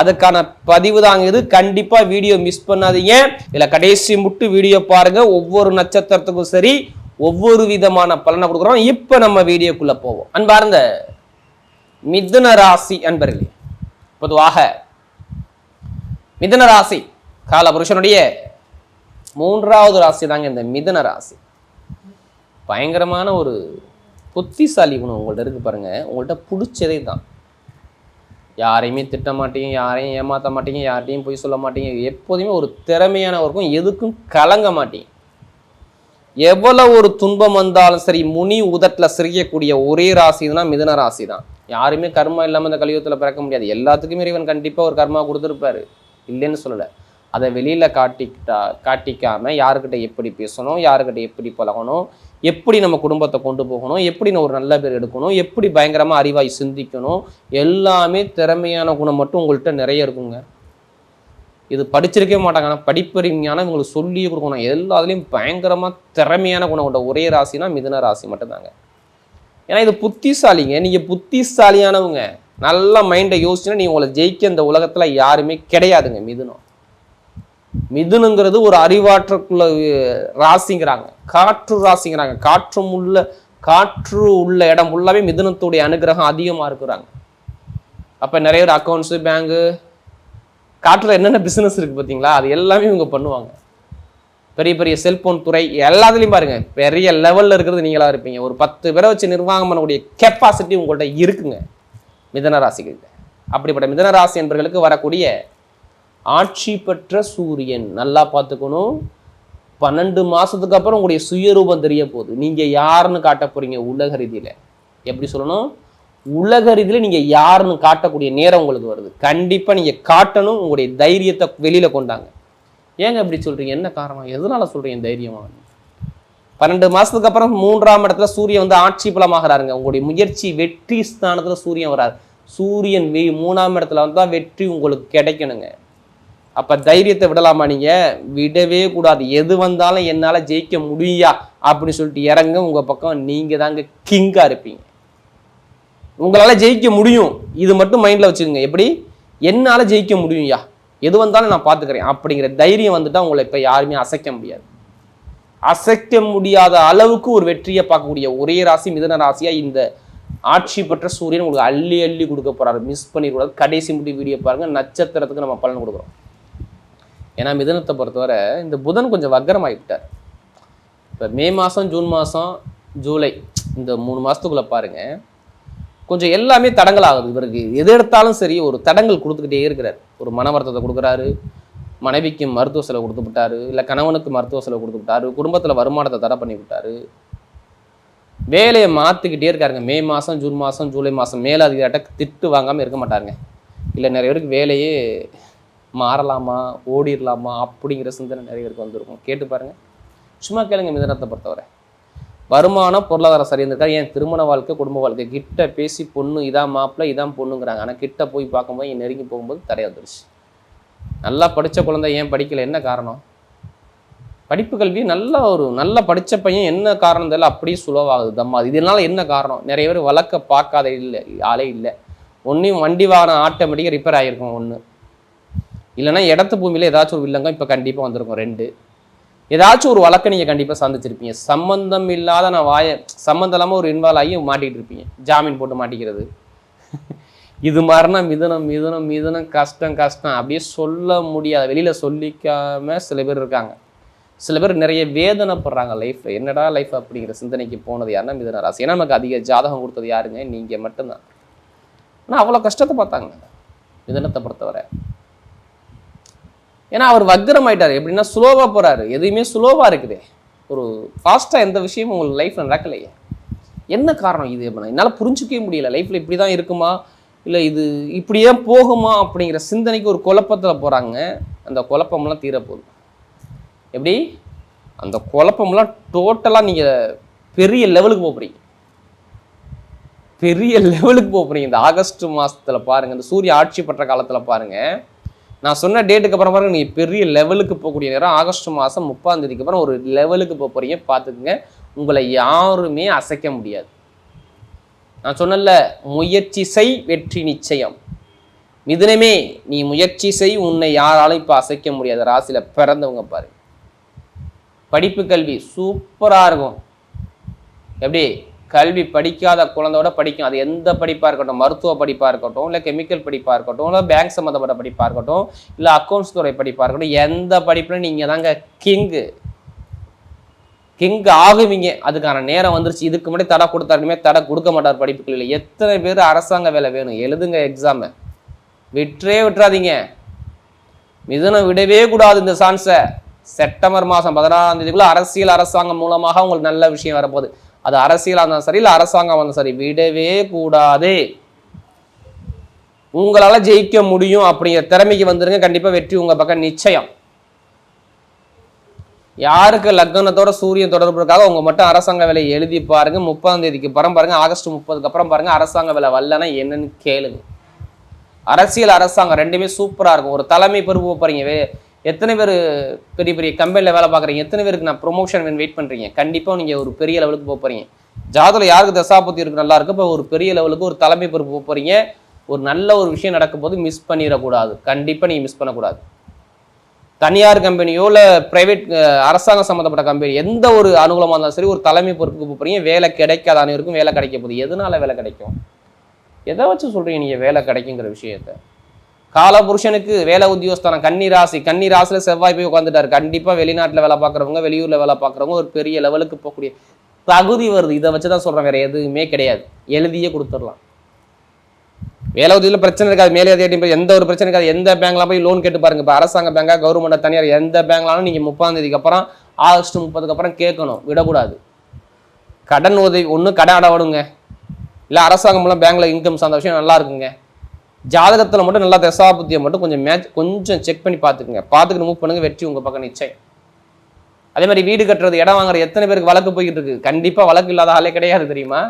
அதுக்கான பதிவு தாங்க இது. கண்டிப்பா வீடியோ மிஸ் பண்ணாதீங்க. இதுல கடைசி முட்டு வீடியோ பாருங்க. ஒவ்வொரு நட்சத்திரத்துக்கும் சரி ஒவ்வொரு விதமான பலனை கொடுக்குறோம். இப்ப நம்ம வீடியோக்குள்ள போவோம். அன்பார்ந்த மிதுன ராசி அன்பர்களே பொதுவாக மிதுன ராசி காலபுருஷனுடைய மூன்றாவது ராசி தாங்க இந்த மிதுன ராசி. பயங்கரமான ஒரு புத்திசாலி குணம் உங்கள்ட்ட இருக்கு பாருங்க. உங்கள்ட்ட பிடிச்சதே தான். யாரையுமே திட்ட மாட்டீங்க யாரையும் ஏமாற்ற மாட்டீங்க யார்ட்டையும் போய் சொல்ல மாட்டீங்க. எப்போதுமே ஒரு திறமையானவருக்கும் எதுக்கும் கலங்க மாட்டீங்க. எவ்வளோ ஒரு துன்பம் வந்தாலும் சரி முனி உதட்டில் சிரிக்கக்கூடிய ஒரே ராசினா மிதுன ராசி தான். யாருமே கர்மா இல்லாமல் இந்த கலியுகத்தில் பிறக்க முடியாது. எல்லாத்துக்குமே இறைவன் கண்டிப்பாக ஒரு கர்மா கொடுத்துருப்பாரு. இல்லைன்னு சொல்லலை. அதை வெளியில் காட்டிக்கிட்டா காட்டிக்காமல் யாருக்கிட்ட எப்படி பேசணும் யாருக்கிட்ட எப்படி பழகணும் எப்படி நம்ம குடும்பத்தை கொண்டு போகணும் எப்படி நம்ம ஒரு நல்ல பேர் எடுக்கணும் எப்படி பயங்கரமாக அறிவாய் சிந்திக்கணும் எல்லாமே திறமையான குணம் மட்டும் உங்கள்கிட்ட நிறைய இருக்குங்க. இது படிச்சிருக்கவே மாட்டாங்க. ஆனால் படிப்பறிஞான இவங்களுக்கு சொல்லி கொடுக்கணும். எல்லாத்துலேயும் பயங்கரமாக திறமையான குணம் கொண்ட ஒரே ராசினா மிதுன ராசி மட்டும்தாங்க. ஏன்னா இது புத்திசாலிங்க. நீங்கள் புத்திசாலியானவங்க. நல்ல மைண்டை யோசிச்சுன்னா நீ உங்களை ஜெயிக்க இந்த உலகத்தில் யாருமே கிடையாதுங்க மிதுனம். மிதுனுங்கிறது ஒரு அறிவாற்றக்குள்ள ராசிங்கிறாங்க. காற்று ராசிங்கிறாங்க. காற்றும் உள்ள காற்று உள்ள இடம் ஃபுல்லாவே மிதுனத்துடைய அனுகிரகம் அதிகமாக இருக்கிறாங்க. அப்போ நிறைய பேர் அக்கௌண்ட்ஸு பேங்கு காற்றில் என்னென்ன பிஸ்னஸ் இருக்குது பார்த்தீங்களா அது எல்லாமே இவங்க பண்ணுவாங்க. பெரிய பெரிய செல்போன் துறை எல்லாத்துலேயும் பாருங்க. பெரிய லெவலில் இருக்கிறது நீங்களாக இருப்பீங்க. ஒரு பத்து பேரை வச்சு நிர்வாகம் பண்ணக்கூடிய கெப்பாசிட்டி உங்கள்கிட்ட இருக்குங்க. மிதன ராசிகிட்ட அப்படிப்பட்ட மிதன ராசி என்பவர்களுக்கு வரக்கூடிய ஆட்சி பெற்ற சூரியன். நல்லா பார்த்துக்கணும். பன்னெண்டு மாதத்துக்கு அப்புறம் உங்களுடைய சுயரூபம் தெரிய போகுது. நீங்கள் யாருன்னு காட்ட போகிறீங்க உலக ரீதியில். எப்படி சொல்லணும்? உலக ரீதியில் நீங்கள் யாருன்னு காட்டக்கூடிய நேரம் உங்களுக்கு வருது. கண்டிப்பாக நீங்கள் காட்டணும். உங்களுடைய தைரியத்தை வெளியில் கொண்டாங்க. ஏங்க இப்படி சொல்கிறீங்க என்ன காரணம்? எதனால் சொல்கிறீங்க தைரியமாக பன்னெண்டு மாதத்துக்கு அப்புறம் மூன்றாம் இடத்துல சூரியன் வந்து ஆட்சி பலமாகிறாருங்க. உங்களுடைய முயற்சி வெற்றி ஸ்தானத்தில் சூரியன் வராது சூரியன் வெ மூணாம் இடத்துல வந்தால் வெற்றி உங்களுக்கு கிடைக்கணுங்க. அப்போ தைரியத்தை விடலாமா நீங்கள் விடவே கூடாது. எது வந்தாலும் என்னால் ஜெயிக்க முடியா? அப்படின்னு சொல்லிட்டு இறங்க உங்கள் பக்கம் நீங்கள் தாங்க கிங்காக இருப்பீங்க. உங்களால் ஜெயிக்க முடியும். இது மட்டும் மைண்டில் வச்சுக்கோங்க. எப்படி? என்னால் ஜெயிக்க முடியும்யா? எது வந்தாலும் நான் பார்த்துக்கிறேன் அப்படிங்கிற தைரியம் வந்துட்டால் உங்களை இப்போ யாருமே அசைக்க முடியாது. அசைக்க முடியாத அளவுக்கு ஒரு வெற்றியை பார்க்கக்கூடிய ஒரே ராசி மிதன ராசியாக இந்த ஆட்சி பெற்ற சூரியன் உங்களுக்கு அள்ளி அள்ளி கொடுக்க போகிறாரு மிஸ் பண்ணிடக்கூடாது. கடைசி முடி வீடியோ பாருங்கள் நட்சத்திரத்துக்கு நம்ம பலன் கொடுக்குறோம். ஏன்னா மிதனத்தை பொறுத்தவரை இந்த புதன் கொஞ்சம் வக்கரமாகிட்டார் இப்போ மே மாதம் ஜூன் மாதம் ஜூலை இந்த மூணு மாதத்துக்குள்ளே பாருங்கள் கொஞ்சம் எல்லாமே தடங்கள் ஆகுது. இவருக்கு எது எடுத்தாலும் சரி ஒரு தடங்கள் கொடுத்துக்கிட்டே இருக்கிறார். ஒரு மன வருத்தத்தை கொடுக்குறாரு. மனைவிக்கு மருத்துவ செலவு கொடுத்து விட்டாரு. இல்லை கணவனுக்கு மருத்துவ செலவு கொடுத்து விட்டாரு. குடும்பத்தில் வருமானத்தை தடை பண்ணி விட்டாரு. வேலையை மாற்றிக்கிட்டே இருக்காருங்க. மே மாதம் ஜூன் மாதம் ஜூலை மாதம் மேலதிகாரிட்ட திட்டு வாங்காமல் இருக்க மாட்டாருங்க. இல்லை நிறைய பேருக்கு வேலையே மாறலாமா ஓடிடலாமா அப்படிங்கிற சிந்தனை நிறைய பேருக்கு வந்திருக்கும். கேட்டு பாருங்கள் சும்மா கேளுங்க மிதனத்தை பொறுத்தவரை. வருமானம் பொருளாதாரம் சரியா இருந்திருக்கா? ஏன் திருமண வாழ்க்கை குடும்ப வாழ்க்கை? கிட்ட பேசி பொண்ணு இதான் மாப்பிள்ளை இதான் பொண்ணுங்கிறாங்க. ஆனால் கிட்ட போய் பார்க்கும்போது என் நெருங்கி போகும்போது தடை வந்துருச்சு. நல்லா படித்த குழந்தை ஏன் படிக்கல? என்ன காரணம்? படிப்பு கல்வி நல்ல ஒரு நல்ல படித்த பையன் என்ன காரணம் தெரியல? அப்படியே சுலவாகுது தம்மா இதனால என்ன காரணம்? நிறைய பேர் வழக்க பார்க்காத இல்லை. ஆளே இல்லை. ஒன்றையும் வண்டி வாகனம் ஆட்டோமேட்டிக்காக ரிப்பேர் ஆகிருக்கும் ஒன்று இல்லைன்னா இடத்து பூமியில் ஏதாச்சும் ஒரு வில்லங்கம் இப்போ கண்டிப்பாக வந்திருக்கும். ரெண்டு. ஏதாச்சும் ஒரு வழக்கை நீங்கள் கண்டிப்பாக சந்திச்சிருப்பீங்க. சம்மந்தம் இல்லாத நான் வாய சம்மந்தம் இல்லாமல் ஒரு இன்வால்வ் ஆகி மாட்டிகிட்டு இருப்பீங்க. ஜாமீன் போட்டு மாட்டிக்கிறது. இது மாதிரினா மிதனம் மிதனம் மிதனம் கஷ்டம் கஷ்டம். அப்படியே சொல்ல முடியாது. வெளியில் சொல்லிக்காம சில பேர் இருக்காங்க. சில பேர் நிறைய வேதனைப்படுறாங்க லைஃப்பில் என்னடா லைஃப் அப்படிங்கிற சிந்தனைக்கு போனது யாருன்னா மிதன ராசி. ஏன்னா நமக்கு அதிக ஜாதகம் கொடுத்தது யாருங்க? நீங்கள் மட்டும்தான். ஆனால் அவ்வளோ கஷ்டத்தை பார்த்தாங்க மிதனத்தை பொறுத்தவரை. ஏன்னா அவர் வக்ரம் ஆயிட்டார் எப்படின்னா ஸ்லோவாக போகிறாரு எதுவுமே ஸ்லோவாக இருக்குது. ஒரு ஃபாஸ்ட்டாக எந்த விஷயமும் உங்களுக்கு லைஃப்பில் நடக்கலையே. என்ன காரணம் இது? அப்படின்னா என்னால் புரிஞ்சிக்கவே முடியல. லைஃப்பில் இப்படி தான் இருக்குமா? இல்லை இது இப்படியே போகுமா? அப்படிங்கிற சிந்தனைக்கு ஒரு குழப்பத்தில் போகிறாங்க அந்த குழப்பம்லாம் தீரப்போகுது. எப்படி? அந்த குழப்பம்லாம் டோட்டலாக நீங்கள் பெரிய லெவலுக்கு போகிறீங்க பெரிய லெவலுக்கு போகிறீங்க இந்த ஆகஸ்ட் மாதத்தில் பாருங்கள் இந்த சூரிய ஆட்சி பெற்ற காலத்தில் பாருங்கள் நான் சொன்ன டேட்டுக்கு அப்புறம் பாருங்க நீங்கள் பெரிய லெவலுக்கு போகக்கூடிய நேரம் ஆகஸ்ட் மாதம் முப்பாம் தேதிக்கு அப்புறம் ஒரு லெவலுக்கு போக போகிறீங்க பார்த்துக்குங்க. உங்களை யாருமே அசைக்க முடியாது. நான் சொன்னல முயற்சி செய் வெற்றி நிச்சயம். மிதுனமே நீ முயற்சி செய் உன்னை யாராலும் இப்போ அசைக்க முடியாது. ராசியில் பிறந்தவங்க பாரு படிப்பு கல்வி சூப்பராக இருக்கும். எப்படி? கல்வி படிக்காத குழந்தையோட படிக்கும். அது எந்த படிப்பாக இருக்கட்டும் மருத்துவ படிப்பாக இருக்கட்டும் இல்லை கெமிக்கல் படிப்பாக இருக்கட்டும் இல்லை பேங்க் சம்மந்தப்பட்ட படிப்பாக இருக்கட்டும் இல்லை அக்கௌண்ட்ஸ் துறை படிப்பாக இருக்கட்டும் எந்த படிப்புலையும் நீங்கள் தாங்க கிங்கு கிங் ஆகுவீங்க. அதுக்கான நேரம் வந்துருச்சு. இதுக்கு முன்னாடி தடை கொடுத்தாருமே தடை கொடுக்க மாட்டார் படிப்புகள் இல்லை எத்தனை பேர் அரசாங்க வேலை வேணும்? எழுதுங்க எக்ஸாமை விட்டுறே விட்டுறாதீங்க. மிதனம் விடவே கூடாது இந்த சான்ஸை செப்டம்பர் மாதம் பதினாறாம் தேதிக்குள்ள அரசியல் அரசாங்கம் மூலமாக உங்களுக்கு நல்ல விஷயம் வரப்போகுது. அது அரசியலாக இருந்தாலும் சரி இல்லை அரசாங்கம் இருந்தாலும் சரி விடவே கூடாது. உங்களால் ஜெயிக்க முடியும் அப்படிங்கிற திறமைக்கு வந்துருங்க. கண்டிப்பாக வெற்றி உங்கள் பக்கம் நிச்சயம். யாருக்கு லக்னத்தோட சூரியன் தொடர்புக்காக உங்க மட்டும் அரசாங்க வேலை எழுதி பாருங்க. முப்பதாம் தேதிக்கு அப்புறம் பாருங்க ஆகஸ்ட் முப்பதுக்கு அப்புறம் பாருங்க அரசாங்க வேலை வரலன்னா என்னன்னு கேளுங்க. அரசியல் அரசாங்கம் ரெண்டுமே சூப்பரா இருக்கும். ஒரு தலைமை பொறுப்பு போறீங்க எத்தனை பேர் பெரிய பெரிய கம்பெனியில் வேலை பார்க்குறீங்க? எத்தனை பேருக்கு நான் ப்ரொமோஷன் வெயிட் பண்ணுறீங்க கண்டிப்பாக நீங்கள் ஒரு பெரிய லெவலுக்கு போக போகிறீங்க ஜாதகத்தில் யாருக்கு தசாபத்தி இருக்கு நல்லா இருக்கு. இப்போ ஒரு பெரிய லெவலுக்கு ஒரு தலைமை பொறுப்பு போக போகிறீங்க ஒரு நல்ல ஒரு விஷயம் நடக்கும் போது மிஸ் பண்ணிடக்கூடாது. கண்டிப்பாக நீங்கள் மிஸ் பண்ணக்கூடாது. தனியார் கம்பெனியோ இல்லை ப்ரைவேட் அரசாங்கம் சம்மந்தப்பட்ட கம்பெனி எந்த ஒரு அனுகூலமாக இருந்தாலும் சரி ஒரு தலைமை பொறுப்புக்கு போக போகிறீங்க வேலை கிடைக்காத அனைவருக்கும் வேலை கிடைக்க போகுது. எதனால் வேலை கிடைக்கும்? எதை வச்சு சொல்கிறீங்க நீங்கள் வேலை கிடைக்குங்கிற விஷயத்தை? காலபுருஷனுக்கு வேலை உத்தியோகஸ்தானம். கன்னி ராசி. கன்னி ராசியில் செவ்வாய் போய் உட்காந்துட்டாரு கண்டிப்பாக வெளிநாட்டில் வேலை பார்க்குறவங்க வெளியூரில் வேலை பார்க்குறவங்க ஒரு பெரிய லெவலுக்கு போகக்கூடிய தகுதி வருது. இதை வச்சு தான் சொல்கிறேன் வேறு எதுவுமே கிடையாது. எழுதியே கொடுத்துடலாம். வேலை உதவியில் பிரச்சனை இருக்காது. மேலே அதிகாரி எந்த ஒரு பிரச்சனை இருக்காது. எந்த பேங்க்ல போய் லோன் கேட்டு பாருங்க. இப்போ அரசாங்க பேங்கா கவர்மெண்ட் தனியார் எந்த பேங்க்லாலும் நீங்கள் முப்பதாம் தேதிக்கு அப்புறம் ஆகஸ்ட் முப்பதுக்கு அப்புறம் கேட்கணும். விடக்கூடாது. கடன் உதவி ஒன்று கடன் அடவிடுங்க இல்லை அரசாங்கம் மூலம் பேங்க்ல இன்கம் சார்ந்த விஷயம் நல்லா இருக்குங்க. ஜாதகத்தில் மட்டும் நல்லா தசாபுத்தியை மட்டும் கொஞ்சம் மேட்ச் கொஞ்சம் செக் பண்ணி பார்த்துக்குங்க. பார்த்துக்கிட்டு மூவ் பண்ணுங்க வெற்றி உங்கள் பக்கம் நிச்சயம். அதே மாதிரி வீடு கட்டுறது இடம் வாங்குற எத்தனை பேருக்கு வழக்கு போய்கிட்டு இருக்கு? கண்டிப்பாக வழக்கு இல்லாத ஆளே கிடையாது தெரியுமா?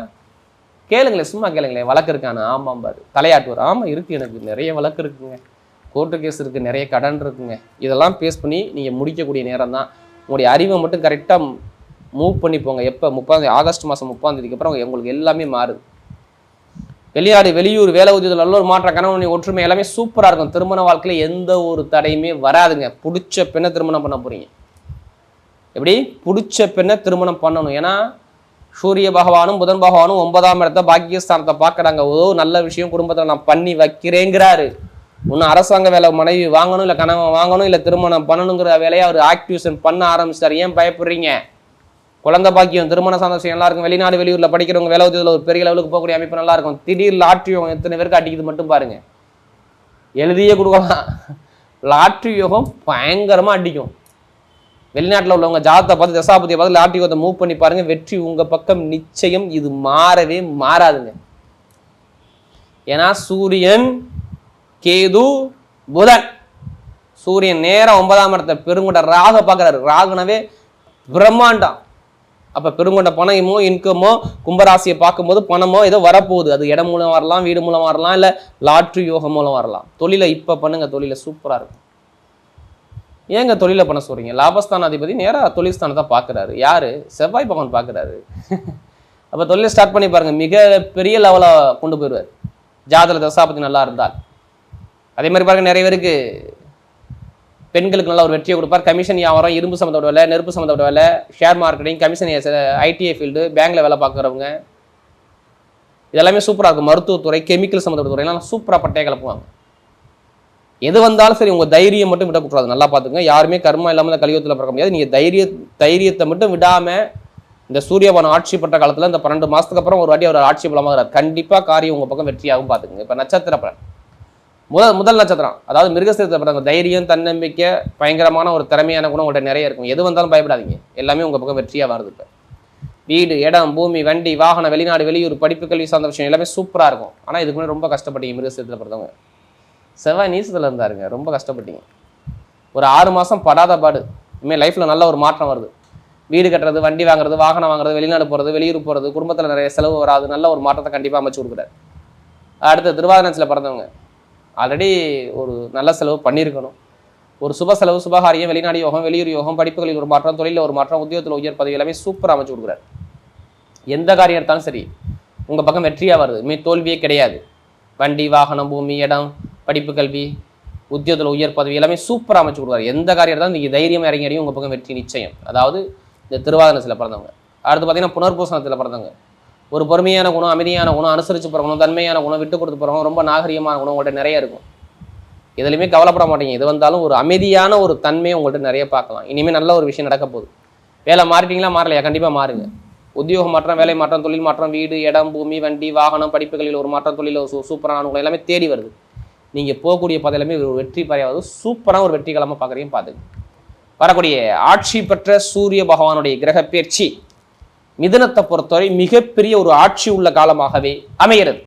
கேளுங்களேன் சும்மா கேளுங்களேன் வழக்கு இருக்கானு? ஆமாம் பாரு. தலையாட்டுவார். ஆமாம் இருக்குது எனக்கு. நிறைய வழக்கு இருக்குங்க. கோர்ட்டு கேஸ் இருக்குது நிறைய கடன் இருக்குங்க. இதெல்லாம் பேஸ் பண்ணி நீங்கள் முடிக்கக்கூடிய நேரம் தான் உங்களுடைய அறிவை மட்டும் கரெக்டாக மூவ் பண்ணி போங்க. எப்போ? முப்பாந்தேதி ஆகஸ்ட் மாதம் முப்பாந்தேதிக்கு அப்புறம் உங்களுக்கு எல்லாமே மாறுது வெளிநாடு வெளியூர் வேலை உதவி நல்ல ஒரு மாற்றம் கணவன் ஒற்றுமை எல்லாமே சூப்பராக இருக்கும். திருமண வாழ்க்கையில் எந்த ஒரு தடையுமே வராதுங்க. பிடிச்ச பெண்ணை திருமணம் பண்ண போகிறீங்க எப்படி? பிடிச்ச பெண்ணை திருமணம் பண்ணணும். ஏன்னா சூரிய பகவானும் புதன் பகவானும் ஒன்பதாம் இடத்த பாக்கியஸ்தானத்தை பார்க்குறாங்க. ஓ நல்ல விஷயம் குடும்பத்தில் நான் பண்ணி வைக்கிறேங்கிறாரு. ஒன்று அரசாங்க வேலை மனைவி வாங்கணும் இல்லை கணவன் வாங்கணும் இல்லை திருமணம் பண்ணணுங்கிற வேலையை அவர் ஆக்டிவேஷன் பண்ண ஆரம்பிச்சிட்டார் ஏன் பயப்படுறீங்க? குழந்தை பாக்கியம் திருமண சந்தோஷம் விஷயம் நல்லா இருக்கும் வெளிநாடு வெளியூரில் படிக்கிறவங்க வேலை உதவியில் ஒரு பெரிய லெவலுக்கு போகக்கூடிய அமைப்பு நல்லா இருக்கும். திடீர் லாட்ரி யோகம் எத்தனை பேருக்கு அடிக்குது மட்டும் பாருங்க. எழுதியே கொடுக்கலாம். லாட்ரி யோகம் பயங்கரமாக அடிக்கும். வெளிநாட்டில் உள்ளவங்க ஜாதத்தை பார்த்து தசாபதியை பார்த்து லாட்ரி யோகத்தை மூவ் பண்ணி பாருங்க. வெற்றி உங்கள் பக்கம் நிச்சயம் இது மாறவே மாறாதுங்க. ஏன்னா சூரியன் கேது புதன். சூரியன் நேரம் ஒன்பதாம் இடத்தை பெருங்குட ராக பார்க்குறாரு. ராகுனவே பிரம்மாண்டம். அப்போ பெருங்கொண்ட பணமோ இன்கமோ கும்பராசியை பார்க்கும்போது பணமோ ஏதோ வரப்போகுது. அது இடம் மூலம் வரலாம் வீடு மூலம் வரலாம் இல்லை லாட்ரி யோகம் மூலம் வரலாம். தொழிலை இப்போ பண்ணுங்க தொழிலை சூப்பராக இருக்கும் ஏங்க தொழிலை பண்ண சொல்கிறீங்க லாபஸ்தான அதிபதி நேராக தொழில் ஸ்தானத்தை பார்க்குறாரு. யாரு? செவ்வாய் பகவான் பார்க்குறாரு. அப்போ தொழிலை ஸ்டார்ட் பண்ணி பாருங்க. மிக பெரிய லெவலாக கொண்டு போயிடுவார். ஜாதக தசாபதி நல்லா இருந்தால். அதே மாதிரி பாருங்கள் நிறைய பேருக்கு பெண்களுக்கு நல்ல ஒரு வெற்றியை கொடுப்பார். கமிஷன் வியாபாரம் இரும்பு சம்மந்தப்பட்ட வேலை நெருப்பு சம்மந்தப்பட்ட வேலை share marketing commission ITI field பேங்க்ல வேலை பார்க்குறவங்க. இதெல்லாமே சூப்பராக இருக்கும். மருத்துவத்துறை கெமிக்கல் சம்மந்தப்பட்ட துறையெல்லாம் சூப்பராக பட்டையை கிளப்புவாங்க எது வந்தாலும் சரி உங்கள் தைரியம் மட்டும் விடக்கூடாது. நல்லா பார்த்துக்கங்க யாருமே கர்மம் இல்லாமல் இந்த கலியுகத்தில் பிறக்க முடியாது. நீங்கள் தைரிய தைரியத்தை மட்டும் விடாமல் இந்த சூரியபானம் ஆட்சி பட்ட காலத்தில் இந்த பன்னெண்டு மாதத்துக்கு அப்புறம் ஒரு வாட்டி அவர் ஆட்சி பலமாக கண்டிப்பாக காரியம் உங்கள் பக்கம் வெற்றியாகும் பார்த்துக்குங்க. இப்போ நட்சத்திர பலன். முதல் முதல் நட்சத்திரம். அதாவது மிருகசீரத்தை பிறந்த தைரியம் தன்னம்பிக்கை பயங்கரமான ஒரு திறமையான குணம் உங்கள்கிட்ட நிறைய இருக்கும். எது வந்தாலும் பயப்படாதீங்க. எல்லாமே உங்கள் பக்கம் வெற்றியாக வருது இப்போ. வீடு இடம் பூமி வண்டி வாகனம் வெளிநாடு வெளியூர் படிப்பு கல்வி சார்ந்த விஷயம் எல்லாமே சூப்பராக இருக்கும். ஆனால் இதுக்கு முன்னாடி ரொம்ப கஷ்டப்பட்டீங்க மிருகசீரத்தில் பிறந்தவங்க செவ்வாய் நீசத்தில் இருந்தாருங்க. ரொம்ப கஷ்டப்பட்டீங்க. ஒரு ஆறு மாதம் படாத பாடு. இனிமேல் லைஃப்பில் நல்ல ஒரு மாற்றம் வருது. வீடு கட்டுறது வண்டி வாங்குறது வாகனம் வாங்குறது வெளிநாடு போகிறது வெளியூர் போகிறது குடும்பத்தில் நிறைய செலவு வராது. நல்ல ஒரு மாற்றத்தை கண்டிப்பாக அமைச்சு கொடுக்குறாரு. அடுத்து திருவாதினத்தில் பிறந்தவங்க. ஆல்ரெடி ஒரு நல்ல செலவு பண்ணியிருக்கணும். ஒரு சுப செலவு சுபகாரியம் வெளிநாடு யோகம் வெளியூர் யோகம் படிப்புகளில் ஒரு மாற்றம் தொழிலில் ஒரு மாற்றம் உத்தியோகத்தில் உயர் பதவி எல்லாமே சூப்பராக அமைச்சு கொடுக்குறாரு. எந்த காரியம் எடுத்தாலும் சரி உங்கள் பக்கம் வெற்றியாக வருது. இனிமே தோல்வியே கிடையாது. வண்டி வாகனம் பூமி இடம் படிப்பு கல்வி உத்தியோகத்தில் உயர் பதவி எல்லாமே சூப்பராக அமைச்சு கொடுக்குறாரு. எந்த காரியம் எடுத்தாலும் நீங்கள் தைரியமாக இறங்கி அடியும் உங்கள் பக்கம் வெற்றி நிச்சயம். அதாவது இந்த திருவாதனத்தில் பிறந்தவங்க. அடுத்து பார்த்தீங்கன்னா புனர்பூசணத்தில் பிறந்தவங்க. ஒரு பொறுமையான குணம் அமைதியான குணம் அனுசரித்து போகிற தன்மையான குணம் விட்டு கொடுத்து போகிறவங்க ரொம்ப நாகரிகமான குணம் உங்கள்கிட்ட நிறைய இருக்கும். எதுலையுமே கவலைப்பட மாட்டீங்க. இது வந்தாலும் ஒரு அமைதியான ஒரு தன்மையை உங்கள்கிட்ட நிறைய பார்க்கலாம். இனிமேல் நல்ல ஒரு விஷயம் நடக்க போகுது. வேலை மாறிட்டீங்களா? மாறலையா? கண்டிப்பாக மாறுங்க. உத்தியோக மாற்றம் வேலை மாற்றம் தொழில் மாற்றம் வீடு இடம் பூமி வண்டி வாகனம் படிப்புகளில் ஒரு மாற்றம் தொழில் சூ- சூப்பரான உங்களை எல்லாமே தேடி வருது. நீங்கள் போகக்கூடிய பாதை ஒரு வெற்றி பறையாவது சூப்பரான ஒரு வெற்றிகரமாக பார்க்குறீங்க பார்த்துங்க. வரக்கூடிய ஆட்சி பெற்ற சூரிய பகவானுடைய கிரக பயிற்சி மிதனத்தை பொறுத்தவரை மிகப்பெரிய ஒரு ஆட்சி உள்ள காலமாகவே அமைகிறது.